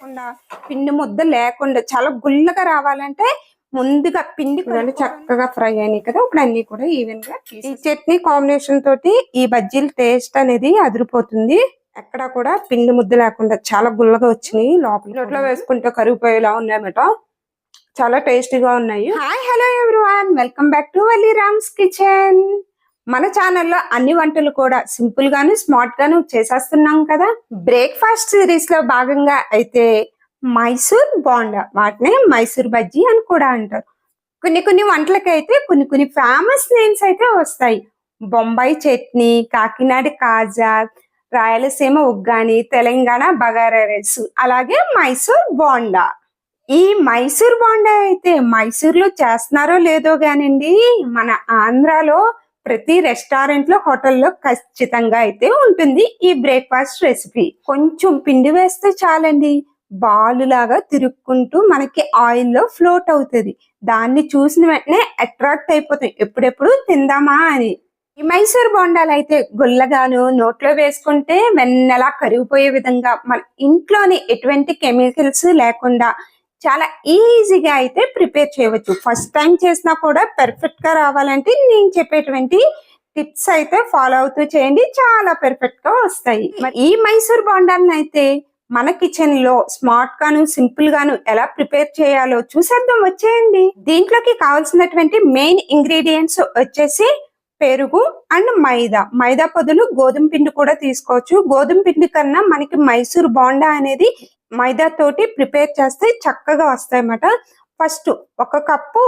కాకుండా పిండి ముద్ద లేకుండా చాలా గుల్లగా రావాలంటే ముందుగా పిండి కూడా చక్కగా ఫ్రై అయినాయి కదా ఇప్పుడు అన్ని కూడా ఈవెన్గా ఈ చట్నీ కాంబినేషన్ తోటి ఈ బజ్జీల టేస్ట్ అనేది అదిరిపోతుంది. ఎక్కడ కూడా పిండి ముద్ద లేకుండా చాలా గుల్లగా వచ్చినాయి. లోపల నోట్లో వేసుకుంటే కరిగిపోయేలా ఉన్నాయన్నమాట. చాలా టేస్టీగా ఉన్నాయి. Hi hello everyone welcome back to Valli Ram's kitchen మన ఛానల్లో అన్ని వంటలు కూడా సింపుల్ గాను స్మార్ట్ గాను చేసేస్తున్నాం కదా. బ్రేక్ఫాస్ట్ సిరీస్లో భాగంగా అయితే మైసూర్ బోండా వాటినే మైసూర్ బజ్జీ అని కూడా అంటారు. కొన్ని కొన్ని వంటలకైతే కొన్ని కొన్ని ఫేమస్ నేమ్స్ అయితే వస్తాయి. బొంబాయి చట్నీ కాకినాడ కాజా రాయలసీమ ఉగ్గాని తెలంగాణ బగారా రైస్ అలాగే మైసూర్ బోండా. ఈ మైసూర్ బోండా అయితే మైసూర్లో చేస్తున్నారో లేదో గానండి మన ఆంధ్రాలో ప్రతి రెస్టారెంట్లో హోటల్లో ఖచ్చితంగా అయితే ఉంటుంది ఈ బ్రేక్ఫాస్ట్ రెసిపీ. కొంచెం పిండి వేస్తే చాలండి. బాలు లాగా తిరుక్కుంటూ మనకి ఆయిల్లో ఫ్లోట్ అవుతుంది. దాన్ని చూసిన వెంటనే అట్రాక్ట్ అయిపోతాం. ఎప్పుడెప్పుడు తిందామా అని. ఈ మైసూర్ బొండాలు అయితే గుల్లగాను నోట్లో వేసుకుంటే వెన్నెలా కరిగిపోయే విధంగా మన ఇంట్లోనే ఎటువంటి కెమికల్స్ లేకుండా చాలా ఈజీగా అయితే ప్రిపేర్ చేయవచ్చు. ఫస్ట్ టైం చేసినా కూడా పర్ఫెక్ట్గా రావాలంటే నేను చెప్పేటువంటి టిప్స్ అయితే ఫాలో అవుతూ చేయండి. చాలా పర్ఫెక్ట్గా వస్తాయి. ఈ మైసూర్ బొండాలను అయితే మన కిచెన్లో స్మార్ట్ గాను సింపుల్ గాను ఎలా ప్రిపేర్ చేయాలో చూసేద్దాం. వచ్చేయండి. దీంట్లోకి కావాల్సినటువంటి మెయిన్ ఇంగ్రీడియంట్స్ వచ్చేసి పెరుగు అండ్ మైదా. మైదా పొదులు గోధుమ పిండి కూడా తీసుకోవచ్చు. గోధుమ పిండి కన్నా మనకి మైసూర్ బోండా అనేది మైదా తోటి ప్రిపేర్ చేస్తే చక్కగా వస్తాయి అన్నమాట ఫస్ట్ ఒక కప్పు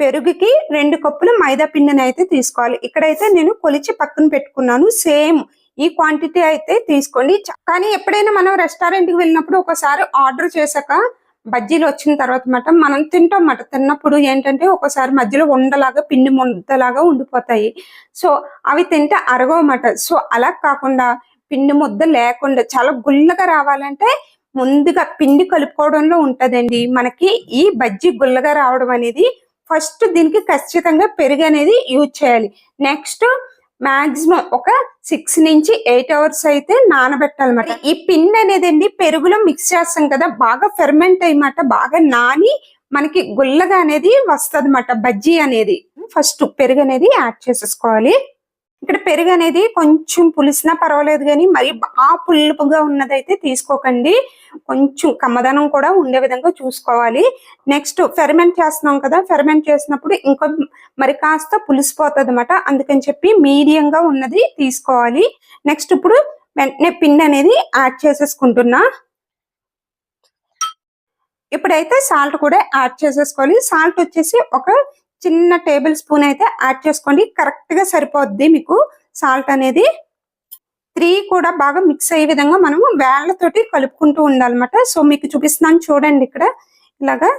పెరుగుకి రెండు కప్పులు మైదా పిండిని అయితే తీసుకోవాలి. ఇక్కడైతే నేను కొలిచి పక్కన పెట్టుకున్నాను. సేమ్ ఈ క్వాంటిటీ అయితే తీసుకోండి. కానీ ఎప్పుడైనా మనం రెస్టారెంట్కి వెళ్ళినప్పుడు ఒకసారి ఆర్డర్ చేశాక బజ్జీలు వచ్చిన తర్వాత మాట మనం తింటాం మాట తిన్నప్పుడు ఏంటంటే ఒకసారి మధ్యలో ఉండలాగా పిండి ముద్దలాగా ఉండిపోతాయి. సో అవి తింటే అరగవమాట సో అలా కాకుండా పిండి ముద్ద లేకుండా చాలా గుల్లగా రావాలంటే ముందుగా పిండి కలుపుకోవడంలో ఉంటుందండి. మనకి ఈ బజ్జీ గుల్లగా రావడం అనేది ఫస్ట్ దీనికి ఖచ్చితంగా పెరుగు అనేది యూజ్ చేయాలి. నెక్స్ట్ మాక్సిమం ఒక సిక్స్ నుంచి ఎయిట్ అవర్స్ అయితే నానబెట్టాలన్నమాట. ఈ పిండి అనేది అండి పెరుగులో మిక్స్ చేస్తాం కదా బాగా ఫెర్మెంట్ అయ్యమాట బాగా నాని మనకి గుల్లగా అనేది వస్తుంది బజ్జీ అనేది. ఫస్ట్ పెరుగు అనేది యాడ్ చేసేసుకోవాలి. ఇక్కడ పెరుగు అనేది కొంచెం పులిసినా పర్వాలేదు కానీ మరి బాగా పులుపుగా ఉన్నదైతే తీసుకోకండి. కొంచెం కమ్మదనం కూడా ఉండే విధంగా చూసుకోవాలి. నెక్స్ట్ ఫెర్మెంట్ చేస్తున్నాం కదా ఫెర్మెంట్ చేసినప్పుడు ఇంకా మరి కాస్త పులిసిపోతుంది అనమాట అందుకని చెప్పి మీడియం గా ఉన్నది తీసుకోవాలి. నెక్స్ట్ ఇప్పుడు వెంటనే పిండి అనేది యాడ్ చేసేసుకుంటున్నా. ఇప్పుడైతే సాల్ట్ కూడా యాడ్ చేసేసుకోవాలి. సాల్ట్ వచ్చేసి ఒక చిన్న టేబుల్ స్పూన్ అయితే యాడ్ చేసుకోండి. కరెక్ట్గా సరిపోద్ది మీకు. సాల్ట్ అనేది త్రీ కూడా బాగా మిక్స్ అయ్యే విధంగా మనము వేళ్ళతోటి కలుపుకుంటూ ఉండాలన్నమాట. సో మీకు చూపిస్తున్నాను చూడండి ఇక్కడ. ఇలాగా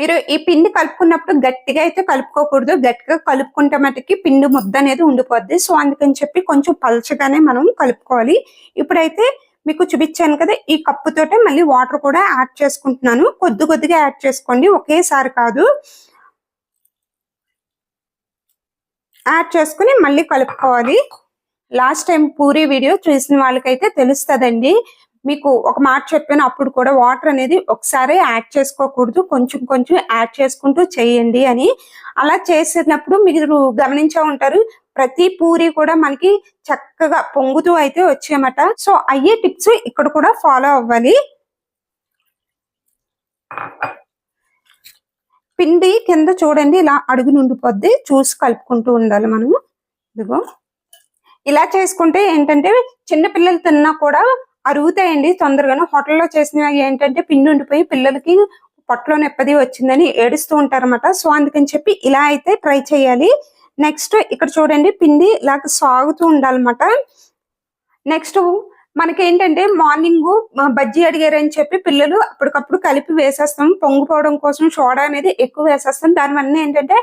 మీరు ఈ పిండి కలుపుకున్నప్పుడు గట్టిగా అయితే కలుపుకోకూడదు. గట్టిగా కలుపుకుంటే మటుకి పిండి ముద్ద అనేది ఉండిపోద్ది. సో అందుకని చెప్పి కొంచెం పలచగానే మనం కలుపుకోవాలి. ఇప్పుడైతే మీకు చూపించాను కదా ఈ కప్పుతోటే మళ్ళీ వాటర్ కూడా యాడ్ చేసుకుంటున్నాను. కొద్ది కొద్దిగా యాడ్ చేసుకోండి ఒకేసారి కాదు. యాడ్ చేసుకుని మళ్ళీ కలుపుకోవాలి. లాస్ట్ టైం పూరి వీడియో చూసిన వాళ్ళకైతే తెలుస్తుందండి. మీకు ఒక మాట చెప్పాను అప్పుడు కూడా వాటర్ అనేది ఒకసారి యాడ్ చేసుకోకూడదు. కొంచెం కొంచెం యాడ్ చేసుకుంటూ చేయండి అని. అలా చేసినప్పుడు మీరు గమనించే ఉంటారు ప్రతి పూరి కూడా మనకి చక్కగా పొంగుతూ అయితే వచ్చాయన్నమాట సో అయ్యే టిప్స్ ఇక్కడ కూడా ఫాలో అవ్వాలి. పిండి కింద చూడండి ఇలా అడుగు నుండిపోద్ది. చూసి కలుపుకుంటూ ఉండాలి మనము. ఇదిగో. ఇలా చేసుకుంటే ఏంటంటే చిన్న పిల్లలు తిన్నా కూడా అరుగుతాయండి తొందరగానే. హోటల్లో చేసినవి ఏంటంటే పిండి ఉండిపోయి పిల్లలకి పొట్టలో నెప్పది వచ్చిందని ఏడుస్తూ ఉంటారన్నమాట. సో అందుకని చెప్పి ఇలా అయితే ట్రై చేయాలి. నెక్స్ట్ ఇక్కడ చూడండి పిండి ఇలా సాగుతూ ఉండాలన్నమాట. నెక్స్ట్ మనకి ఏంటంటే మార్నింగ్ బజ్జీ అడిగారని చెప్పి పిల్లలు అప్పటికప్పుడు కలిపి వేసేస్తాం. పొంగిపోవడం కోసం సోడా అనేది ఎక్కువ వేసేస్తాం. దానివల్ల ఏంటంటే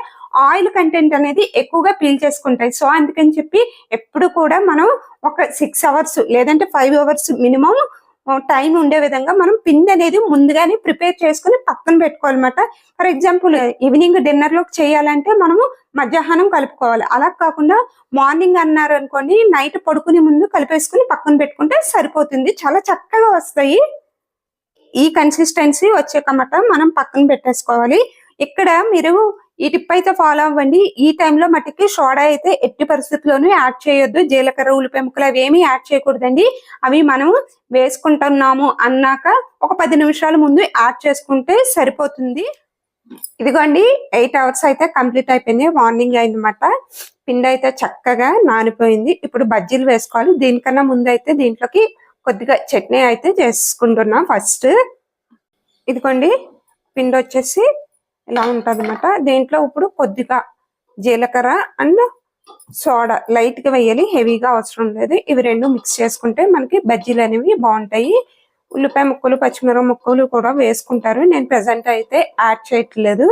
ఆయిల్ కంటెంట్ అనేది ఎక్కువగా పీల్ చేసుకుంటాయి. సో అందుకని చెప్పి ఎప్పుడు కూడా మనం ఒక సిక్స్ అవర్స్ లేదంటే ఫైవ్ అవర్స్ మినిమం టైం ఉండే విధంగా మనం పిండి అనేది ముందుగానే ప్రిపేర్ చేసుకుని పక్కన పెట్టుకోవాలన్నమాట. ఫర్ ఎగ్జాంపుల్ ఈవినింగ్ డిన్నర్లోకి చేయాలంటే మనము మధ్యాహ్నం కలుపుకోవాలి. అలా కాకుండా మార్నింగ్ అన్నారు అనుకోండి నైట్ పడుకునే ముందు కలిపేసుకుని పక్కన పెట్టుకుంటే సరిపోతుంది. చాలా చక్కగా వస్తాయి. ఈ కన్సిస్టెన్సీ వచ్చాకమాట మనం పక్కన పెట్టేసుకోవాలి. ఇక్కడ మీరు ఈ టిప్ అయితే ఫాలో అవ్వండి. ఈ టైంలో మట్టికి సోడా అయితే ఎట్టి పరిస్థితుల్లోనూ యాడ్ చేయొద్దు. జీలకర్ర ఉల్లిపాయ ముక్కలు అవి ఏమీ యాడ్ చేయకూడదండి. అవి మనం వేసుకుంటున్నాము అన్నాక ఒక పది నిమిషాల ముందు యాడ్ చేసుకుంటే సరిపోతుంది. ఇదిగోండి ఎయిట్ అవర్స్ అయితే కంప్లీట్ అయిపోయింది. మార్నింగ్ అయిందన్నమాట. పిండి అయితే చక్కగా నానిపోయింది. ఇప్పుడు బజ్జీలు వేసుకోవాలి. దీనికన్నా ముందు అయితే దీంట్లోకి కొద్దిగా చట్నీ అయితే చేసుకుంటున్నాం. ఫస్ట్ ఇదిగోండి పిండి వచ్చేసి ఇలా ఉంటుంది అనమాట దీంట్లో ఇప్పుడు కొద్దిగా జీలకర్ర అండ్ సోడా లైట్గా వేయాలి. హెవీగా అవసరం లేదు. ఇవి రెండు మిక్స్ చేసుకుంటే మనకి బజ్జీలు అనేవి బాగుంటాయి. ఉల్లిపాయ ముక్కలు పచ్చిమిరప ముక్కలు కూడా వేసుకుంటారు. నేను ప్రెసెంట్ అయితే యాడ్ చేయట్లేదు.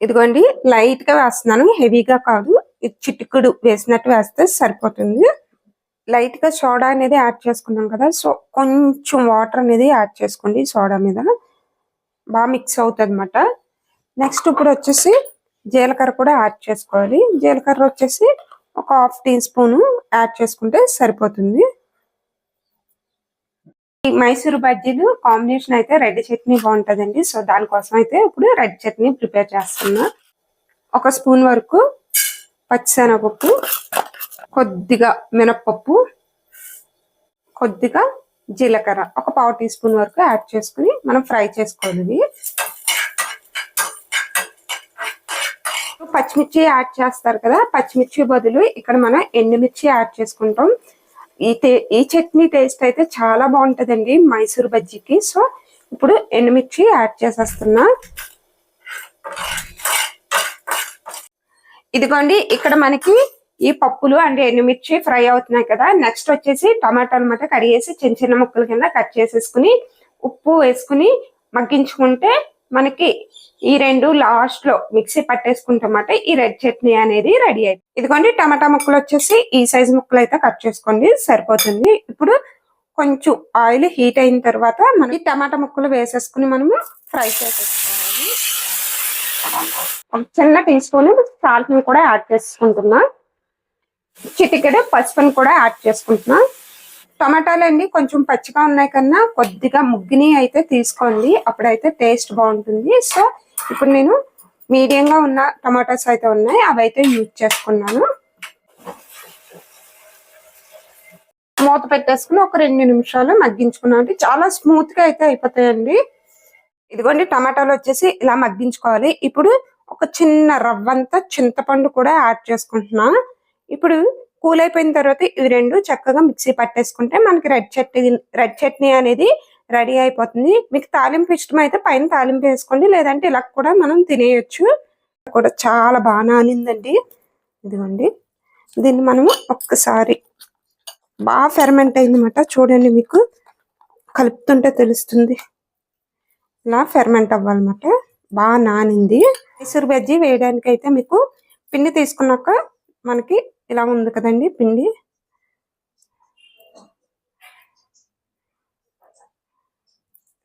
ఇదిగోండి లైట్గా వేస్తున్నాను. హెవీగా కాదు. ఇది చిటికుడు వేసినట్టు వేస్తే సరిపోతుంది. లైట్గా సోడా అనేది యాడ్ చేసుకున్నాం కదా సో కొంచెం వాటర్ అనేది యాడ్ చేసుకోండి సోడా మీద. బాగా మిక్స్ అవుతుంది అన్నమాట నెక్స్ట్ ఇప్పుడు వచ్చేసి జీలకర్ర కూడా యాడ్ చేసుకోవాలి. జీలకర్ర వచ్చేసి ఒక హాఫ్ టీ స్పూన్ యాడ్ చేసుకుంటే సరిపోతుంది. ఈ మైసూరు బజ్జీలు కాంబినేషన్ అయితే రెడ్ చట్నీ బాగుంటుందండి. సో దానికోసం అయితే ఇప్పుడు రెడ్ చట్నీ ప్రిపేర్ చేస్తున్నా. ఒక స్పూన్ వరకు పచ్చిశనగపప్పు కొద్దిగా మినప్పప్పు కొద్దిగా జీలకర్ర. ఒక పావు టీ స్పూన్ వరకు యాడ్ చేసుకుని మనం ఫ్రై చేసుకోవాలి. పచ్చిమిర్చి యాడ్ చేస్తారు కదా పచ్చిమిర్చి బదులు ఇక్కడ మనం ఎండుమిర్చి యాడ్ చేసుకుంటాం. ఈ టే- ఈ చట్నీ టేస్ట్ అయితే చాలా బాగుంటుందండి మైసూర్ బజ్జీకి. సో ఇప్పుడు ఎండుమిర్చి యాడ్ చేసేస్తున్నా. ఇదిగోండి ఇక్కడ మనకి ఈ పప్పులు అండ్ ఎండుమిర్చి ఫ్రై అవుతున్నాయి కదా. నెక్స్ట్ వచ్చేసి టమాటాలు అన్నమాట కడిగేసి చిన్న చిన్న ముక్కల కింద కట్ చేసేసుకుని ఉప్పు వేసుకుని మగ్గించుకుంటే మనకి ఈ రెండు లాస్ట్లో మిక్సీ పట్టేసుకుంటామట ఈ రెడ్ చట్నీ అనేది రెడీ అయింది ఇదిగోండి టమాటా ముక్కలు వచ్చేసి ఈ సైజ్ ముక్కలు అయితే కట్ చేసుకోండి సరిపోతుంది. ఇప్పుడు కొంచెం ఆయిల్ హీట్ అయిన తర్వాత మనకి టమాటా ముక్కలు వేసేసుకుని మనము ఫ్రై చేసేసుకోవాలి. ఒక చిన్న టీ స్పూన్ సాల్ట్ని కూడా యాడ్ చేసుకుంటున్నా. చిటికెడు పసుపుని కూడా యాడ్ చేసుకుంటున్నా. టమాటాలు అండి కొంచెం పచ్చిగా ఉన్నాయి కన్నా కొద్దిగా ముగ్గుని అయితే తీసుకోండి. అప్పుడైతే టేస్ట్ బాగుంటుంది. సో ఇప్పుడు నేను మీడియంగా ఉన్న టమాటాస్ అయితే ఉన్నాయి. అవి అయితే యూజ్ చేసుకున్నాను. మూత పెట్టేసుకుని ఒక రెండు నిమిషాలు మగ్గించుకున్నాం అంటే చాలా స్మూత్గా అయితే అయిపోతాయండి. ఇదిగోండి టమాటాలు వచ్చేసి ఇలా మగ్గించుకోవాలి. ఇప్పుడు ఒక చిన్న రవ్వంతా చింతపండు కూడా యాడ్ చేసుకుంటున్నా ఇప్పుడు కూల్ అయిపోయిన తర్వాత ఇవి రెండు చక్కగా మిక్సీ పట్టేసుకుంటే మనకి రెడ్ చట్నీ రెడ్ చట్నీ అనేది రెడీ అయిపోతుంది. మీకు తాలింపు ఇష్టం అయితే పైన తాలింపు వేసుకోండి. లేదంటే ఇలా కూడా మనం తినేయచ్చు. కూడా చాలా బాగా నానిందండి ఇదిగోండి. దీన్ని మనము ఒక్కసారి బాగా ఫెర్మెంట్ అయిందన్నమాట. చూడండి మీకు కలుపుతుంటే తెలుస్తుంది. ఇలా ఫెర్మెంట్ అవ్వాలన్నమాట. బాగా నానింది. మైసూర్ బజ్జీ వేయడానికి అయితే మీకు పిండి తీసుకున్నాక మనకి ఇలా ఉంది కదండి పిండి.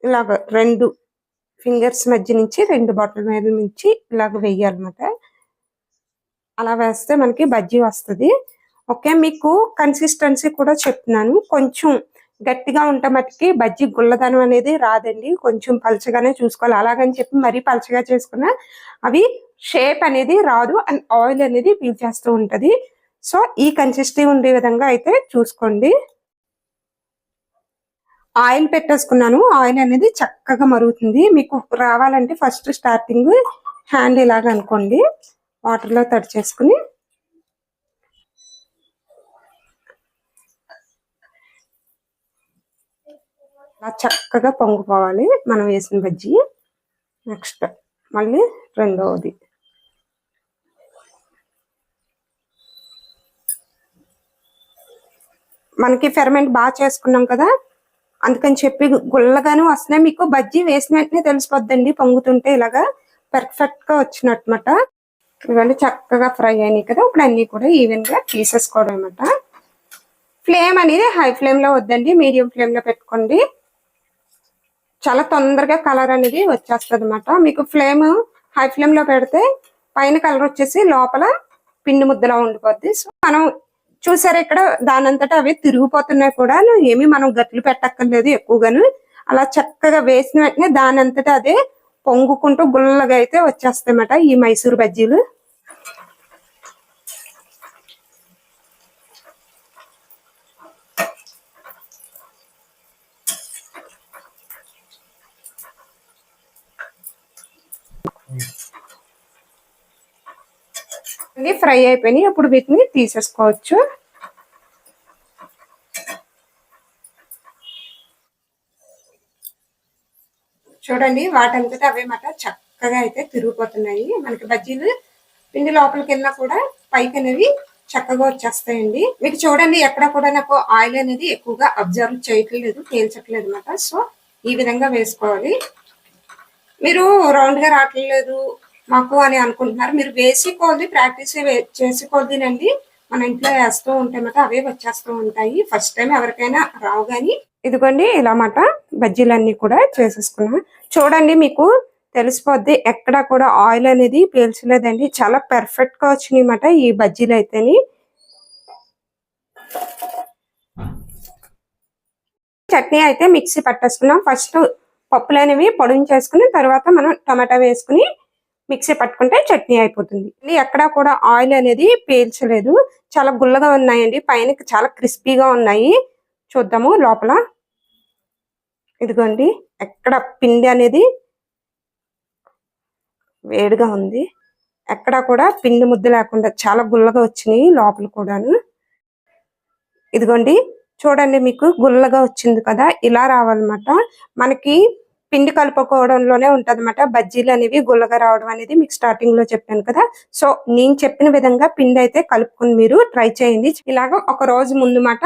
ఇలాగ రెండు ఫింగర్స్ మధ్య నుంచి రెండు బాటిల్ మీద నుంచి ఇలాగ వేయాలన్నమాట. అలా వేస్తే మనకి బజ్జీ వస్తుంది. ఓకే మీకు కన్సిస్టెన్సీ కూడా చెప్తున్నాను. కొంచెం గట్టిగా ఉంటే మట్టుకి బజ్జీ గుల్లదనం అనేది రాదండి. కొంచెం పలచగానే చూసుకోవాలి. అలాగని చెప్పి మరీ పలచగా చేసుకున్నా అవి షేప్ అనేది రాదు. అండ్ ఆయిల్ అనేది పీల్చేస్తూ ఉంటుంది. సో ఈ కన్సిస్టెన్సీ ఉండే విధంగా అయితే చూసుకోండి. ఆయిల్ పెట్టేసుకున్నాను. ఆయిల్ అనేది చక్కగా మరుగుతుంది. మీకు రావాలంటే ఫస్ట్ స్టార్టింగ్ హ్యాండ్ ఇలాగ అనుకోండి. వాటర్లో తడిచేసుకుని. అలా చక్కగా పొంగిపోవాలి. మనం వేసిన బజ్జీ. నెక్స్ట్ మళ్ళీ రెండవది. మనకి ఫెర్మెంట్ బాగా చేసుకున్నాం కదా అందుకని చెప్పి గుల్లగాను వస్తున్నాయి మీకు బజ్జీ వేసిన వెంటనే తెలిసిపోద్దండి పొంగుతుంటే ఇలాగా పర్ఫెక్ట్గా వచ్చినట్మాట. ఇవన్నీ చక్కగా ఫ్రై అయినాయి కదా ఇప్పుడు అన్ని కూడా ఈవెన్గా తీసేసుకోవడం అనమాట ఫ్లేమ్ అనేది హై ఫ్లేమ్లో వద్దండి మీడియం ఫ్లేమ్లో పెట్టుకోండి. చాలా తొందరగా కలర్ అనేది వచ్చేస్తుంది అనమాట మీకు ఫ్లేమ్ హై ఫ్లేమ్లో పెడితే పైన కలర్ వచ్చేసి లోపల పిండి ముద్దలా ఉండిపోద్ది. సో మనం చూసారు ఇక్కడ? దానంతటా అవి తిరిగిపోతున్నాయి కూడా. ఏమి మనం గట్లు పెట్టక్కర్లేదు ఎక్కువగాను. అలా చక్కగా వేసిన వెంటనే దానంతటా అదే పొంగుకుంటూ గుల్లగా అయితే వచ్చేస్తాయన్నమాట ఈ మైసూర్ బజ్జీలు ఇవి ఫ్రై అయిపోయినాయి. ఇప్పుడు వీటిని తీసేసుకోవచ్చు. చూడండి వాటంతటా అవే మాట చక్కగా అయితే తిరిగిపోతున్నాయి. మనకి బజ్జీలు పిండి లోపలికి వెళ్ళినా కూడా పైకి అనేవి చక్కగా వచ్చేస్తాయండి. మీకు చూడండి ఎక్కడ కూడా నాకు ఆయిల్ అనేది ఎక్కువగా అబ్జర్వ్ చేయట్లేదు తేల్చట్లేదు అనమాట సో ఈ విధంగా వేసుకోవాలి. మీరు రౌండ్గా రావట్లేదు. మాకు అని అనుకుంటున్నారు. మీరు వేసి కొద్ది ప్రాక్టీస్ చేసి కొద్దినండి మన ఇంట్లో వేస్తూ ఉంటే మాట అవే వచ్చేస్తూ ఉంటాయి. ఫస్ట్ టైం ఎవరికైనా రావు కానీ ఇదిగోండి ఇలా మాట బజ్జీలన్నీ కూడా చేసేసుకున్నాం చూడండి మీకు తెలిసిపోద్ది ఎక్కడ కూడా ఆయిల్ అనేది పీల్చలేదండి. చాలా పెర్ఫెక్ట్గా వచ్చినాయి మాట ఈ బజ్జీలు అయితేని. చట్నీ అయితే మిక్సీ పట్టేసుకున్నాం. ఫస్ట్ పప్పులు అనేవి పొడిని చేసుకుని తర్వాత మనం టమాటా వేసుకుని మిక్సీ పట్టుకుంటే చట్నీ అయిపోతుంది. ఎక్కడా కూడా ఆయిల్ అనేది పీల్చలేదు. చాలా గుల్లగా ఉన్నాయండి. పైన చాలా క్రిస్పీగా ఉన్నాయి. చూద్దాము లోపల. ఇదిగోండి. ఎక్కడ పిండి అనేది వేడిగా ఉంది. ఎక్కడా కూడా పిండి ముద్ద లేకుండా చాలా గుల్లగా వచ్చినాయి లోపల కూడాను. ఇదిగోండి. చూడండి మీకు గుల్లగా వచ్చింది కదా? ఇలా రావాలన్నమాట. మనకి పిండి కలుపుకోవడంలోనే ఉంటుందన్నమాట. బజ్జీలు అనేవి గుల్లగా రావడం అనేది మీకు స్టార్టింగ్లో చెప్పాను కదా. సో నేను చెప్పిన విధంగా పిండి అయితే కలుపుకుని మీరు ట్రై చేయండి. ఇలాగ ఒక రోజు ముందు మాట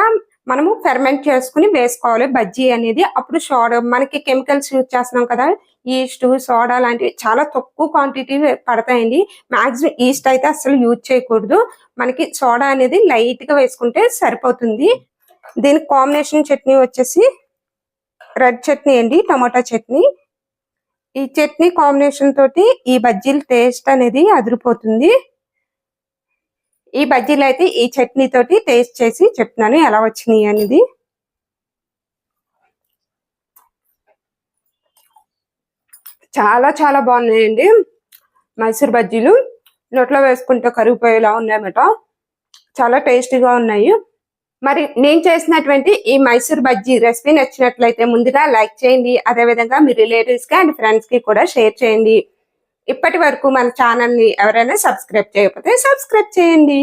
మనము ఫెర్మెంట్ చేసుకుని వేసుకోవాలి. బజ్జీ అనేది అప్పుడు సోడా మనకి కెమికల్స్ యూజ్ చేస్తున్నాం కదా. ఈస్ట్ సోడా లాంటివి చాలా తక్కువ క్వాంటిటీ పడతాయండి. మాక్సిమం ఈస్ట్ అయితే అసలు యూజ్ చేయకూడదు. మనకి సోడా అనేది లైట్గా వేసుకుంటే సరిపోతుంది. దీనికి కాంబినేషన్ చట్నీ వచ్చేసి రెడ్ చట్నీ అండి టమాటా చట్నీ. ఈ చట్నీ కాంబినేషన్ తోటి ఈ బజ్జీల టేస్ట్ అనేది అదిరిపోతుంది. ఈ బజ్జీలు అయితే ఈ చట్నీ తోటి టేస్ట్ చేసి చెప్తున్నాను ఎలా వచ్చినాయి అనేది. చాలా చాలా బాగున్నాయండి మైసూర్ బజ్జీలు. నోట్లో వేసుకుంటే కరిగిపోయేలా ఉన్నాయన్నమాట. చాలా టేస్టీగా ఉన్నాయి. మరి నేను చేసినటువంటి ఈ మైసూర్ బజ్జీ రెసిపీ నచ్చినట్లయితే ముందుగా లైక్ చేయండి. అదేవిధంగా మీ రిలేటివ్స్కి అండ్ ఫ్రెండ్స్కి కూడా షేర్ చేయండి. ఇప్పటి వరకు మన ఛానల్ని ఎవరైనా సబ్స్క్రైబ్ చేయకపోతే సబ్స్క్రైబ్ చేయండి.